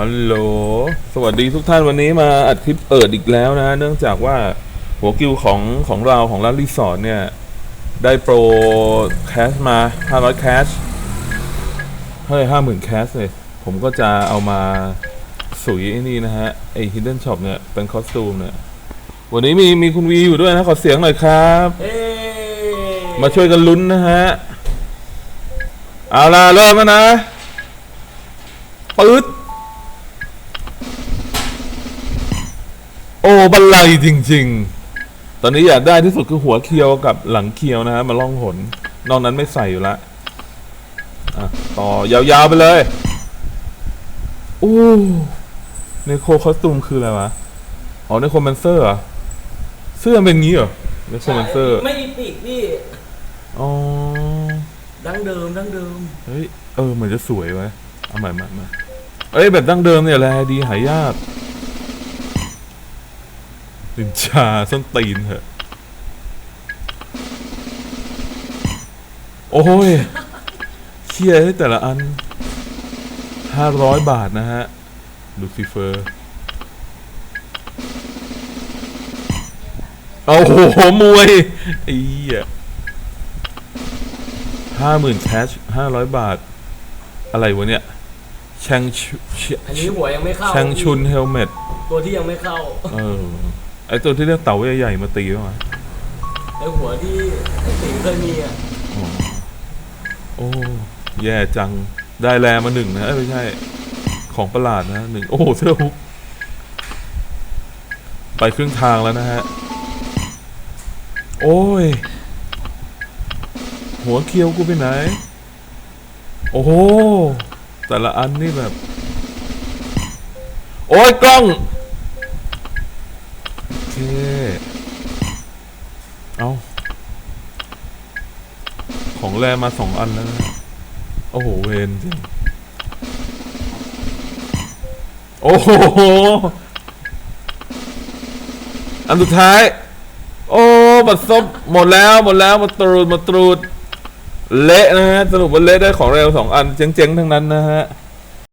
ฮัลโหล สวัสดีทุกท่านวันนี้มาอัดคลิปเปิดอีกแล้วนะ เนื่องจากว่าหัวกิวของของเราของร้านรีสอร์ทเนี่ย ได้โปรแคชมา 500 แคช เฮ้ย 50,000 แคชเลย ผมก็จะเอามาสุยไอ้นี่นะฮะ ไอ้ Hidden Shop เนี่ย เป็นคอสตูมเนี่ย วันนี้มีมีคุณวีอยู่ด้วยนะ ขอเสียงหน่อยครับเฮ้มาช่วยกันลุ้นนะฮะ เอาล่ะ เริ่มแล้วนะปื๊ด อ้บันไลจริง ๆ ตอนนี้อยากได้ที่สุดคือหัวเคียวกับหลังเคียวนะฮะมาล่องหน นอกนั้นไม่ใส่อยู่ละอะต่อยาวๆไปเลยโอ้ในโคคอสตูมคืออะไรวะอ๋อในโคแมนเซอร์เหรอเสื้อเป็นงี้เหรอในโคแมนเซอร์ ไม่อีปิกพี่อ๋อ ดั้งเดิมดั้งเดิม เฮ้ย เออ เหมือนจะสวยไว้ยเอาใหม่มามาเอ้ย แบบดั้งเดิมเนี่ยแลดีหายาก ลินชาส้นตีนเถอะ โอ้ยเชียร์ให้แต่ละอันห้าร้อยบาทนะฮะ ลูซิเฟอร์โอ้โหมวยไอ้เหี้ยห้าหมื่นแคชห้าร้อยบาท อะไรวะเนี่ยแชงชุเชอันนี้หัวยังไม่เข้าแชงชุนเฮลเมตตัวที่ยังไม่เข้า เออ ไอตัวที่เรียกเต่าใหญ่ๆมาตีป่ะวะไอหัวที่ไอติ๋งเคยมีอะอ๋อโอ้แย่จังได้แลมาหนึ่งนะเอ้ยไม่ใช่ ของประหลาดนะหนึ่งโอ้โหเสื้อฮุกไปครึ่งทางแล้วนะฮะ โอ้ย หัวเคียวกูไปไหน โอ้โหแต่ละอันนี่แบบ โอ้ยกล้อง โอเคเอาของแรมาสองอันแล้ว โอ้โห เวนจริง โอ้โห อันสุดท้าย โอ้ บัตรซบหมดแล้ว หมดแล้ว หมาตรูด หมาตรูด เละนะฮะ สรุปว่าเละได้ของเร็วสองอัน เจ๊งๆ ทั้งนั้นนะฮะ